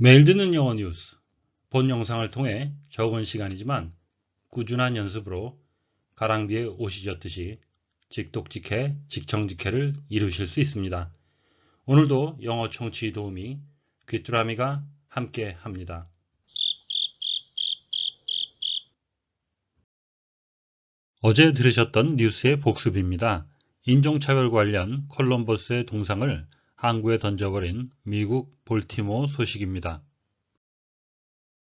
매일 듣는 영어 뉴스. 본 영상을 통해 적은 시간이지만 꾸준한 연습으로 가랑비에 옷이 젖듯이 직독직해, 직청직해를 이루실 수 있습니다. 오늘도 영어 청취 도우미 귀뚜라미가 함께 합니다. 어제 들으셨던 뉴스의 복습입니다. 인종차별 관련 콜럼버스의 동상을 항구에 던져버린 미국 볼티모어 소식입니다.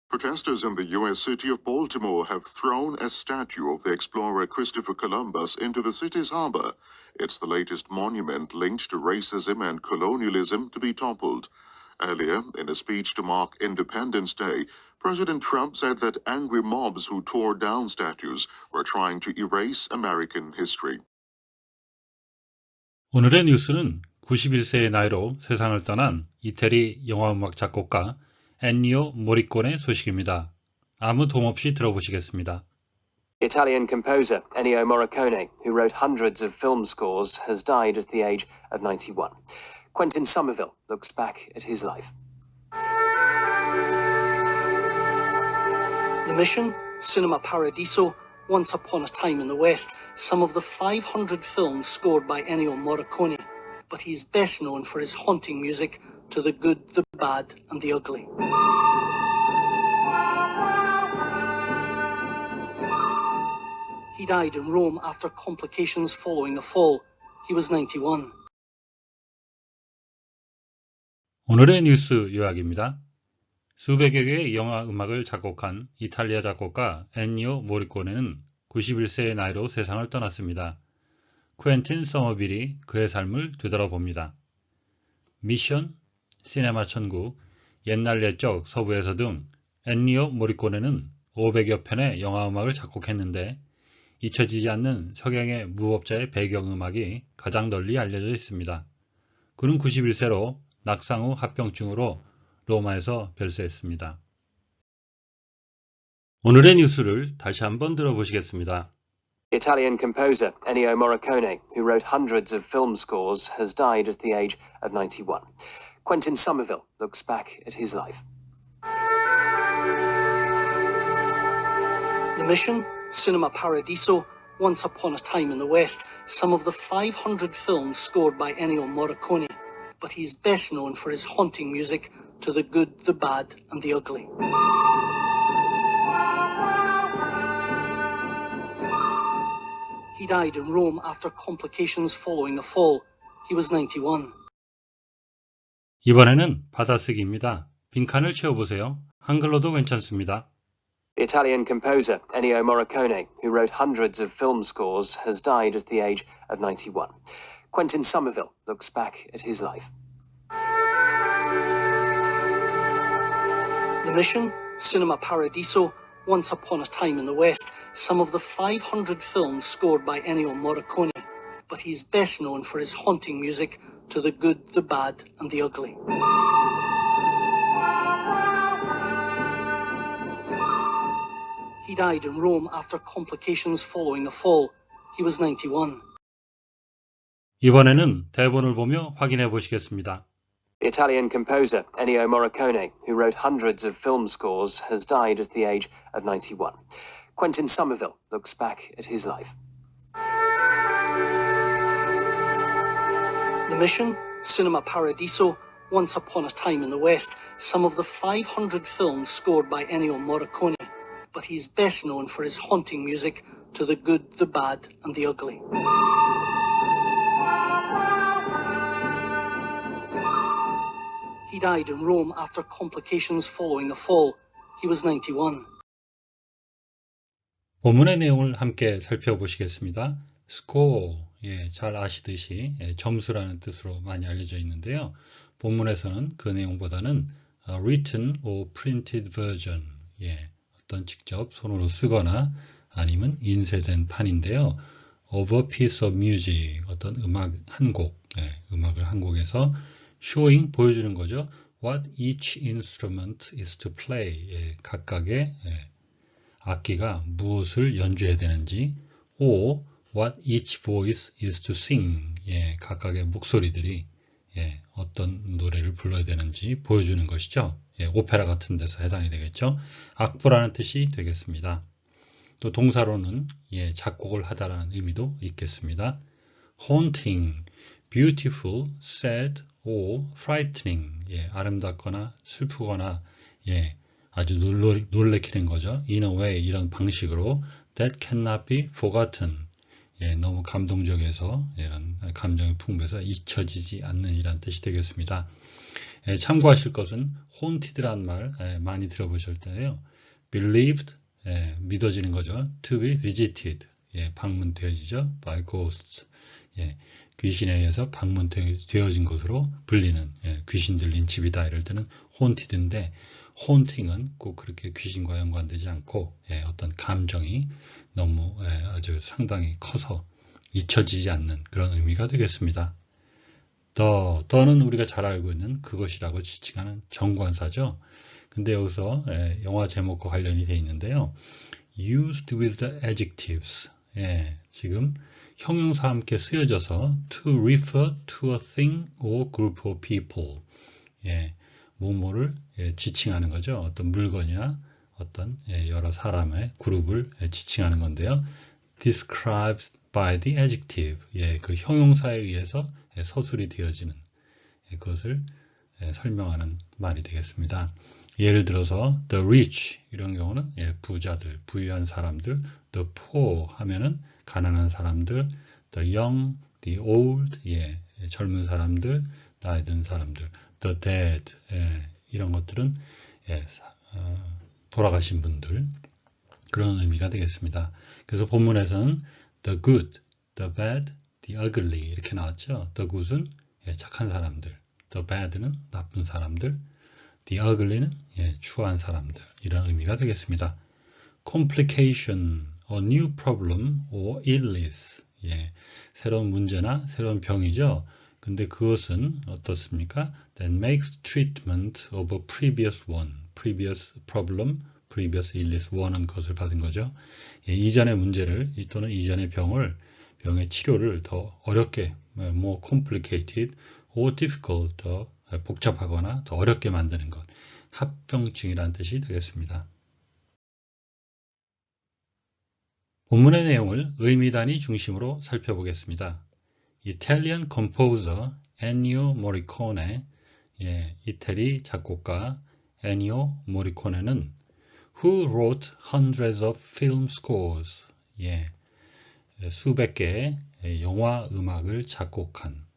Protesters in the U.S. city of Baltimore have thrown a statue of the explorer Christopher Columbus into the city's harbor. It's the latest monument linked to racism and colonialism to be toppled. Earlier, in a speech to mark Independence Day, President Trump said that angry mobs who tore down statues were trying to erase American history. 오늘의 뉴스는 91세의 나이로 세상을 떠난 이태리 영화음악 작곡가 엔니오 모리콘의 소식입니다. 아무 도움 없이 들어보시겠습니다. Italian composer Ennio Morricone, who wrote hundreds of film scores, has died at the age of 91. Quentin Somerville looks back at his life. The Mission, Cinema Paradiso, Once Upon a Time in the West, some of the 500 films scored by Ennio Morricone, but he's best known for his haunting music to the good, the bad, and the ugly. He died in Rome after complications following a fall. He was 91. 오늘의 뉴스 요약입니다. 수백여 개의 영화 음악을 작곡한 이탈리아 작곡가 엔니오 모리코네는 91세의 나이로 세상을 떠났습니다. 쿠엔틴 서머빌이 그의 삶을 되돌아봅니다. 미션, 시네마 천국, 옛날 옛적 서부에서 등 엔니오 모리코네는 500여 편의 영화 음악을 작곡했는데 잊혀지지 않는 석양의 무법자의 배경음악이 가장 널리 알려져 있습니다. 그는 91세로 낙상 후 합병증으로 로마에서 별세했습니다. 오늘의 뉴스를 다시 한번 들어보시겠습니다. Italian composer Ennio Morricone, who wrote hundreds of film scores, has died at the age of 91. Quentin Somerville looks back at his life. The Mission, Cinema Paradiso, Once Upon a Time in the West, some of the 500 films scored by Ennio Morricone, but he's best known for his haunting music to the good, the bad, and the ugly. He died in Rome after complications following a fall. He was 91. 이번에는 받아쓰기입니다. 빈칸을 채워보세요. 한글로도 괜찮습니다. Italian composer Ennio Morricone, who wrote hundreds of film scores, has died at the age of 91. Quentin Somerville looks back at his life. The Mission, Cinema Paradiso, Once Upon a Time in the West, some of the 500 films scored by Ennio Morricone, but he's best known for his haunting music to the good, the bad, and the ugly. He died in Rome after complications following a fall. He was 91. 이번에는 대본을 보며 확인해 보시겠습니다. Italian composer Ennio Morricone, who wrote hundreds of film scores, has died at the age of 91. Quentin Somerville looks back at his life. The Mission, Cinema Paradiso, Once Upon a Time in the West, some of the 500 films scored by Ennio Morricone, but he's best known for his haunting music to the good, the bad, and the ugly. He died in Rome after complications following a fall. He was 91. 본문의 내용을 함께 살펴보시겠습니다. score, 예, 잘 아시듯이 예, 점수라는 뜻으로 많이 알려져 있는데요. 본문에서는 그 내용보다는 어, written or printed version, 예, 어떤 직접 손으로 쓰거나 아니면 인쇄된 판인데요. of a piece of music, 어떤 음악 한 곡, 예, 음악을 한 곡에서 showing, 보여주는 거죠. what each instrument is to play, 예, 각각의 예, 악기가 무엇을 연주해야 되는지 or what each voice is to sing 예, 각각의 목소리들이 예, 어떤 노래를 불러야 되는지 보여주는 것이죠. 예, 오페라 같은 데서 해당이 되겠죠. 악보라는 뜻이 되겠습니다. 또 동사로는 예, 작곡을 하다라는 의미도 있겠습니다. haunting, beautiful, sad, or frightening. 예, 아름답거나 슬프거나 예, 아주 놀래, 놀래키는 거죠. in a way 이런 방식으로 that cannot be forgotten. 예, 너무 감동적에서 이런 감정이 풍부해서 잊혀지지 않는 이란 뜻이 되겠습니다. 예, 참고하실 것은 haunted란 말 예, 많이 들어보실 텐데요. believed 예, 믿어지는 거죠. to be visited 예, 방문되어지죠. by ghosts 예, 귀신에 의해서 방문되어진 것으로 불리는 예, 귀신 들린 집이다 이럴 때는 haunted인데 haunting은 꼭 그렇게 귀신과 연관되지 않고 예, 어떤 감정이 너무 예, 아주 상당히 커서 잊혀지지 않는 그런 의미가 되겠습니다. 더, 더는 우리가 잘 알고 있는 그것이라고 지칭하는 정관사죠. 근데 여기서 예, 영화 제목과 관련이 되어 있는데요. used with the adjectives. 예, 지금 형용사와 함께 쓰여져서 to refer to a thing or group of people. 예, 뭐뭐를 예, 지칭하는 거죠. 어떤 물건이나 어떤 예, 여러 사람의 그룹을 예, 지칭하는 건데요. described by the adjective. 예, 그 형용사에 의해서 예, 서술이 되어지는 예, 그것을 예, 설명하는 말이 되겠습니다. 예를 들어서 the rich 이런 경우는 예, 부자들, 부유한 사람들, the poor 하면은 가난한 사람들, the young, the old 예, 젊은 사람들, 나이 든 사람들, the dead 예, 이런 것들은 예, 어, 돌아가신 분들 그런 의미가 되겠습니다. 그래서 본문에서는 the good, the bad, the ugly 이렇게 나왔죠. the good은 예, 착한 사람들, the bad는 나쁜 사람들, the ugly는 예, 추한 사람들 이런 의미가 되겠습니다. complication, a new problem or illness 예, 새로운 문제나 새로운 병이죠. 근데 그것은 어떻습니까? That makes treatment of a previous one, previous problem, previous illness one은 것을 받은 거죠. 예, 이전의 문제를 또는 이전의 병을 병의 치료를 더 어렵게, more complicated or difficult, 더 복잡하거나 더 어렵게 만드는 것, 합병증이라는 뜻이 되겠습니다. 본문의 내용을 의미단위 중심으로 살펴보겠습니다. 이탈리안 컴포저 엔니오 모리코네, 예, 이태리 작곡가 엔니오 모리코네는 who wrote hundreds of film scores, 예, 수백 개의 영화 음악을 작곡한 예,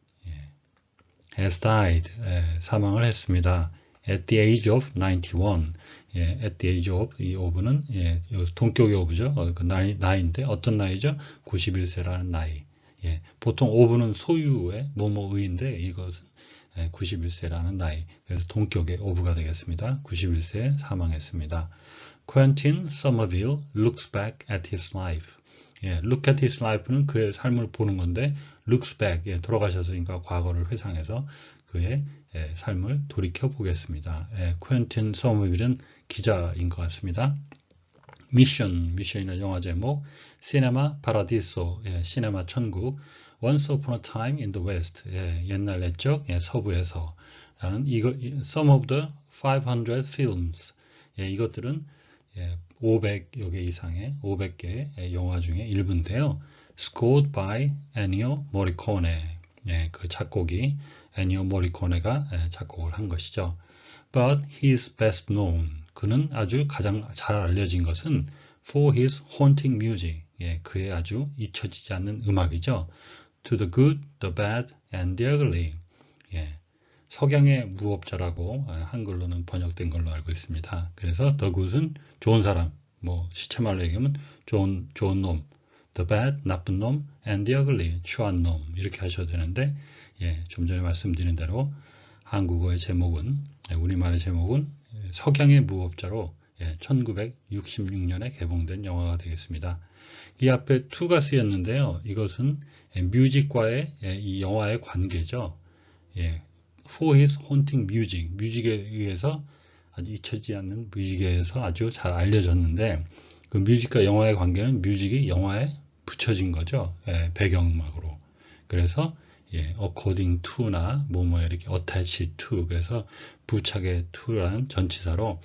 has died, 예, 사망을 했습니다. at the age of 91, 예, at the age of, 이 of는 예, 동격의 of죠. 어, 그 나이, 나이인데 어떤 나이죠? 91세라는 나이. 예, 보통 of는 소유의 뭐뭐의인데 이것은 예, 91세라는 나이. 그래서 동격의 of가 되겠습니다. 91세 사망했습니다. Quentin Somerville looks back at his life. 예, look at his life는 그의 삶을 보는 건데 looks back, 예, 돌아가셨으니까 과거를 회상해서 그의 예, 삶을 돌이켜 보겠습니다. 예, 퀸틴 서머빌은 기자인 것 같습니다. 미션, 미션이나 영화 제목, 시네마 파라디소, 예, 시네마 천국, Once Upon a Time in the West, 예, 옛날 옛적 예, 서부에서 라는 이거, Some of the 500 Films, 예, 이것들은 예, 500 여 개 이상의 500개의 영화 중에 일부인데요. Scored by Ennio Morricone, 예, 그 작곡이 애니오 모리코네가 작곡을 한 것이죠. But he is best known. 그는 아주 가장 잘 알려진 것은 for his haunting music. 예, 그의 아주 잊혀지지 않는 음악이죠. To the good, the bad, and the ugly. 예, 석양의 무법자라고 한글로는 번역된 걸로 알고 있습니다. 그래서 the good은 좋은 사람, 뭐 시체말로 얘기하면 좋은 좋은 놈, the bad 나쁜 놈, and the ugly 추한 놈 이렇게 하셔도 되는데 예, 좀 전에 말씀드린 대로 한국어의 제목은 우리말의 제목은 석양의 무법자로 예, 1966년에 개봉된 영화가 되겠습니다. 이 앞에 투가 쓰였는데요. 이것은 뮤직과의 이 영화의 관계죠. 예, For His Haunting Music, 뮤직에 의해서 아주 잊혀지지 않는 뮤직에 의해서 아주 잘 알려졌는데 그 뮤직과 영화의 관계는 뮤직이 영화에 붙여진 거죠. 예, 배경음악으로. 그래서 예, according to나 뭐뭐 이렇게 attach to 그래서 부착의 to라는 전치사로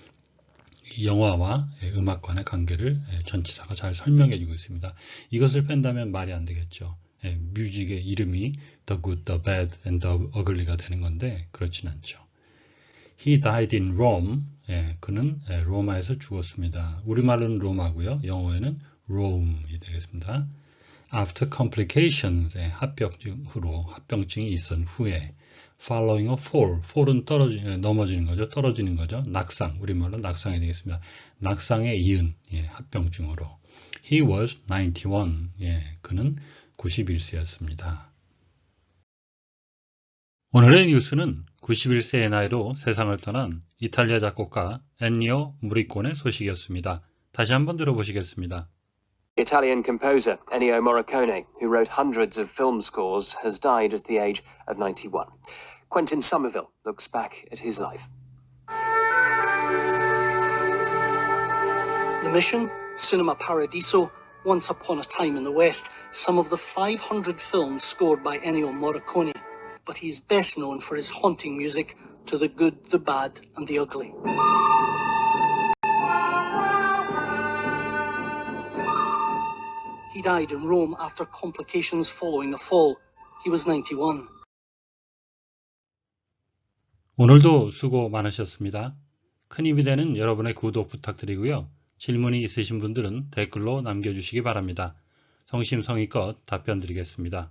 이 영화와 예, 음악관의 관계를 예, 전치사가 잘 설명해 주고 있습니다. 이것을 뺀다면 말이 안 되겠죠. 예, 뮤직의 이름이 The Good, The Bad and The Ugly가 되는 건데 그렇진 않죠. He died in Rome. 예, 그는 예, 로마에서 죽었습니다. 우리말로는 로마고요. 영어에는 Rome이 되겠습니다. After complications, 예, 합병증 후로 합병증이 있은 후에 following a fall, fall은 떨어지, 예, 넘어지는 거죠. 떨어지는 거죠. 낙상, 우리말로 낙상이 되겠습니다. 낙상에 이은 예, 합병증으로. He was 91. 예, 그는 91세였습니다. 오늘의 뉴스는 91세의 나이로 세상을 떠난 이탈리아 작곡가 엔니오 무리콘의 소식이었습니다. 다시 한번 들어보시겠습니다. Italian composer Ennio Morricone, who wrote hundreds of film scores, has died at the age of 91. Quentin Somerville looks back at his life. The Mission, Cinema Paradiso, Once Upon a Time in the West, some of the 500 films scored by Ennio Morricone, But he's best known for his haunting music to the good, the bad, and the ugly. He died in Rome after complications following a fall. He was 91. 오늘도 수고 많으셨습니다. 큰 힘이 되는 여러분의 구독 부탁드리고요. 질문이 있으신 분들은 댓글로 남겨주시기 바랍니다. 성심성의껏 답변 드리겠습니다.